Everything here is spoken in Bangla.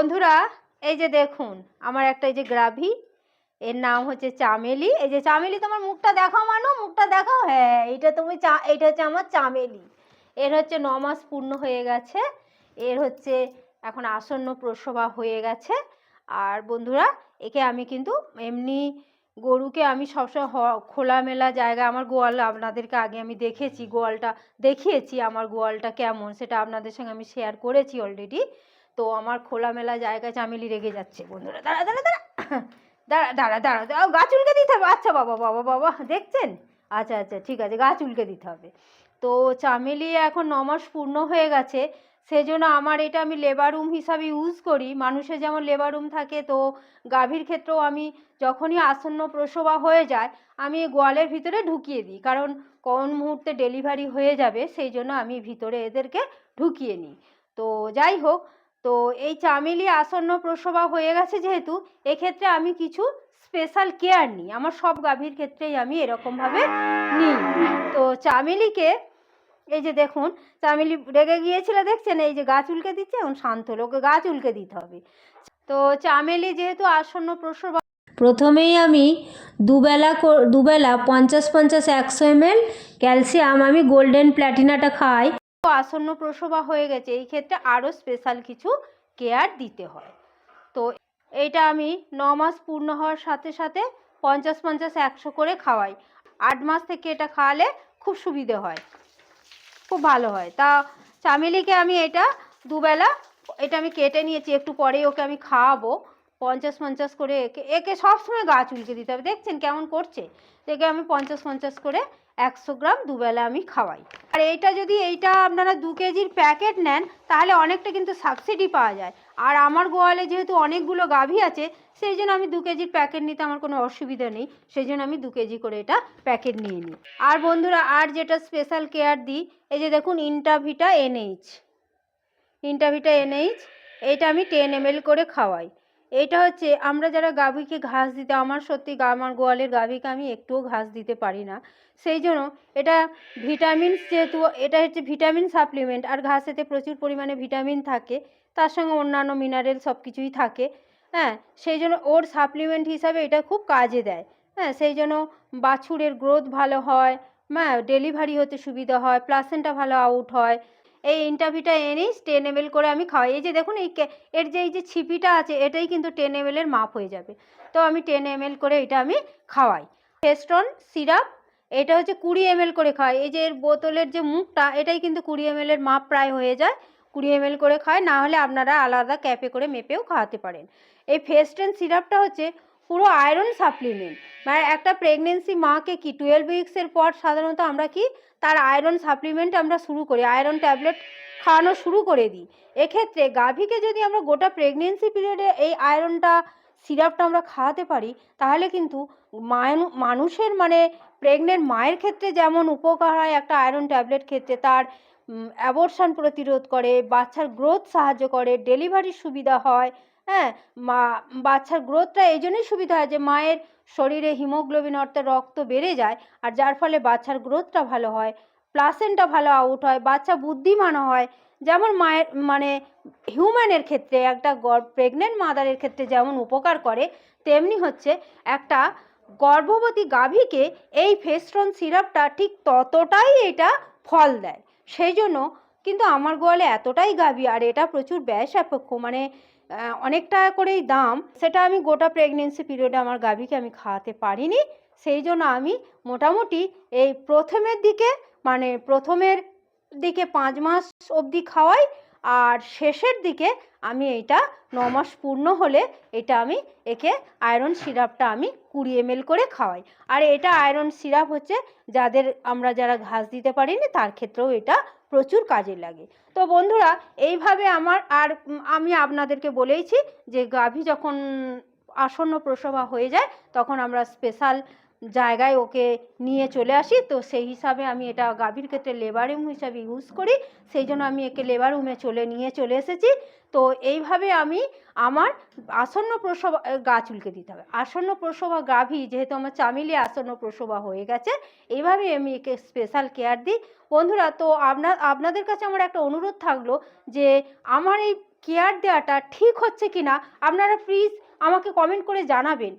বন্ধুরা, এই যে দেখুন, আমার একটা এই যে গ্রাভি, এর নাম হচ্ছে চামেলি। এই যে চামেলি, তোমার মুখটা দেখাও মানো, মুখটা দেখাও? হ্যাঁ এইটা তুমি চা, এইটা হচ্ছে আমার চামেলি। এর হচ্ছে ন মাস পূর্ণ হয়ে গেছে। এর হচ্ছে এখন আসন্ন প্রসবা হয়ে গেছে। আর বন্ধুরা, একে আমি কিন্তু এমনি গরুকে আমি সবসময় খোলামেলা জায়গা, আমার গোয়াল আপনাদেরকে আগে আমি দেখেছি, গোয়ালটা দেখিয়েছি আমার গোয়ালটা কেমন, সেটা আপনাদের সঙ্গে আমি শেয়ার করেছি অলরেডি তো আমার খোলামেলা জায়গায় চামেলি রেগে যাচ্ছে, বন্ধুরা। দাঁড়া দাঁড়া দাঁড়া। দাঁড়া দাঁড়া দাঁড়া দাঁড়া। গাছ উলকে দিতে হবে। আচ্ছা বাবা বাবা বাবা, দেখছেন? আচ্ছা আচ্ছা ঠিক আছে গাছ উলকে দিতে হবে। তো চামেলি এখন ন মাস পূর্ণ হয়ে গেছে, সেজন্য আমার এটা আমি লেবার রুম হিসাবে ইউজ করি। মানুষের যেমন লেবার রুম থাকে, তো গাভীর ক্ষেত্রেও আমি যখনই আসন্ন প্রসবা হয়ে যায়, আমি গোয়ালের ভিতরে ঢুকিয়ে দিই। কারণ কোন মুহূর্তে ডেলিভারি হয়ে যাবে, সেই জন্য আমি ভিতরে এদেরকে ঢুকিয়ে নিই। তো যাই হোক তো এই চামেলি আসন্ন প্রসবা হয়ে গেছে যেহেতু, এক্ষেত্রে আমি কিছু স্পেশাল কেয়ার নিই। আমার সব গাভীর ক্ষেত্রেই আমি এরকমভাবে নিই। তো চামেলিকে, এই যে দেখুন, চামেলি রেগে গিয়েছিল দেখছেন? এই যে গাছ উল্কে দিচ্ছে, এখন শান্ত হলো ওকে গাছ উল্কে দিতে হবে। তো চামেলি যেহেতু আসন্ন প্রসবা, প্রথমেই আমি দুবেলা দুবেলা পঞ্চাশ পঞ্চাশ একশো এমএল ক্যালসিয়াম আমি গোল্ডেন প্ল্যাটিনাটা খাই আসন্ন প্রসবা হয়ে গেছে, এই ক্ষেত্রে আরও স্পেশাল কিছু কেয়ার দিতে হয়। তো এইটা আমি ন মাস পূর্ণ হওয়ার সাথে সাথে পঞ্চাশ পঞ্চাশ একশো করে খাওয়াই। আট মাস থেকে এটা খাওয়ালে খুব সুবিধে হয়, খুব ভালো হয়। তা চামেলিকে আমি এটা দুবেলা, এটা আমি কেটে নিয়েছি, একটু পরেই ওকে আমি খাওয়াবো। পঞ্চাশ পঞ্চাশ করে একে একে সবসময় গা চুলকে দিতে হবে। দেখছেন কেমন করছে? একে আমি পঞ্চাশ পঞ্চাশ করে একশো গ্রাম দুবেলা আমি খাওয়াই। আর এইটা যদি এইটা আপনারা দু কেজির প্যাকেট নেন, তাহলে অনেকটা কিন্তু সাবসিডি পাওয়া যায়। আর আমার গোয়ালে যেহেতু অনেকগুলো গাভী আছে, সেই জন্য আমি দু কেজির প্যাকেট নিতে আমার কোনো অসুবিধা নেই। সেই জন্য আমি দু কেজি করে এটা প্যাকেট নিয়ে নিই। আর বন্ধুরা, আর যেটা স্পেশাল কেয়ার দিই, এই যে দেখুন ইন্টাভিটা এনএইচ ইন্টাভিটা এনএইচ এইটা আমি টেন এমএল করে খাওয়াই। এইটা হচ্ছে আমরা যারা গাভীকে ঘাস দিতে, আমার সত্যি আমার গোয়ালের গাভীকে আমি একটুও ঘাস দিতে পারি না। সেই জন্য এটা ভিটামিনস যেহেতু, এটা হচ্ছে ভিটামিন সাপ্লিমেন্ট, আর ঘাসেতে প্রচুর পরিমাণে ভিটামিন থাকে, তার সঙ্গে অন্যান্য মিনারেল সব কিছুই থাকে হ্যাঁ? সেই জন্য ওর সাপ্লিমেন্ট হিসাবে এটা খুব কাজে দেয় হ্যাঁ? সেই জন্য বাছুরের গ্রোথ ভালো হয় হ্যাঁ? ডেলিভারি হতে সুবিধা হয় প্লাসেন্টা ভালো আউট হয় এই ইন্টারভিটা এনেই টেন এম করে আমি খাওয়াই। এই যে দেখুন, এই এর যে এই যে ছিপিটা আছে, এটাই কিন্তু টেন এম এর মাপ হয়ে যাবে। তো আমি টেন এম করে এটা আমি খাওয়াই। ফেস্টন সিরাপ এটা হচ্ছে কুড়ি এম করে খাওয়াই। এই যে এর বোতলের যে মুখটা, এটাই কিন্তু কুড়ি এম এর মাপ প্রায় হয়ে যায়। কুড়ি এম করে খায় না হলে আপনারা আলাদা ক্যাপে করে মেপেও খাওয়াতে পারেন। এই ফেস্টেন সিরাপটা হচ্ছে পুরো আয়রন সাপ্লিমেন্ট মানে একটা প্রেগনেন্সি মাকে কি টুয়েলভ উইক্সের পর সাধারণত আমরা কি, তার আয়রন সাপ্লিমেন্ট আমরা শুরু করি আয়রন ট্যাবলেট খাওয়ানো শুরু করে দিই। এক্ষেত্রে গাভীকে যদি আমরা গোটা প্রেগনেন্সি পিরিয়ডে এই আয়রনটা সিরাপটা আমরা খাওয়াতে পারি, তাহলে কিন্তু মানুষের মানে প্রেগনেন্ট মায়ের ক্ষেত্রে যেমন উপকার হয় একটা আয়রন ট্যাবলেট ক্ষেত্রে, তার অ্যাবর্শন প্রতিরোধ করে, বাচ্চার গ্রোথ সাহায্য করে ডেলিভারির সুবিধা হয় হ্যাঁ? মা, বাচ্চার গ্রোথটা এই জন্যই সুবিধা হয় যে, মায়ের শরীরে হিমোগ্লোবিন অর্থাৎ রক্ত বেড়ে যায় আর যার ফলে বাচ্চার গ্রোথটা ভালো হয়, প্লাসেন্টা ভালো আউট হয়, বাচ্চা বুদ্ধিমান হয়। যেমন মায়ের মানে হিউম্যানের ক্ষেত্রে একটা প্রেগনেন্ট মাদারের ক্ষেত্রে যেমন উপকার করে, তেমনি হচ্ছে একটা গর্ভবতী গাভীকে এই ফেস্ট্রন সিরাপটা ঠিক ততটাই এটা ফল দেয়। সেই জন্য কিন্তু আমার গোয়ালে এতটাই গাভী আর এটা প্রচুর ব্যয় সাপেক্ষ মানে আহ, অনেক টাকা করেই দাম। সেটা আমি গোটা প্রেগনেন্সি পিরিয়ডে আমার গাভীকে আমি খাওয়াতে পারিনি। সেই জন্য আমি মোটামুটি এই প্রথমের দিকে মানে প্রথমের দিকে পাঁচ মাস অবধি খাওয়াই আর শেষের দিকে আমি এইটা ন মাস পূর্ণ হলে এটা আমি একে আয়রন সিরাপটা আমি কুড়ি এম করে খাওয়াই। আর এটা আয়রন সিরাপ হচ্ছে যাদের আমরা যারা ঘাস দিতে পারিনি তার ক্ষেত্রেও এটা প্রচুর কাজে লাগে। তো বন্ধুরা, এইভাবে আমার আর আমি আপনাদেরকে বলেইছি যে গাভী যখন আসন্ন প্রসবা হয়ে যায়, তখন আমরা স্পেশাল জায়গায় ওকে নিয়ে চলে আসি। তো সেই হিসাবে আমি এটা গাভীর ক্ষেত্রে লেবার রুম হিসাবে ইউজ করি। সেই জন্য আমি একে লেবার রুমে চলে, নিয়ে চলে এসেছি। তো এইভাবে আমি আমার আসন্ন প্রসবা গা চুলকে দিতে হবে। আসন্ন প্রসবা গাভী, যেহেতু আমার চামিলি আসন্ন প্রসবা হয়ে গেছে, এইভাবে আমি একে স্পেশাল কেয়ার দিই। বন্ধুরা, তো আপনার, আপনাদের কাছে আমার একটা অনুরোধ থাকল যে আমার এই কেয়ার দেওয়াটা ঠিক হচ্ছে কি না আপনারা প্লিজ আমাকে কমেন্ট করে জানাবেন।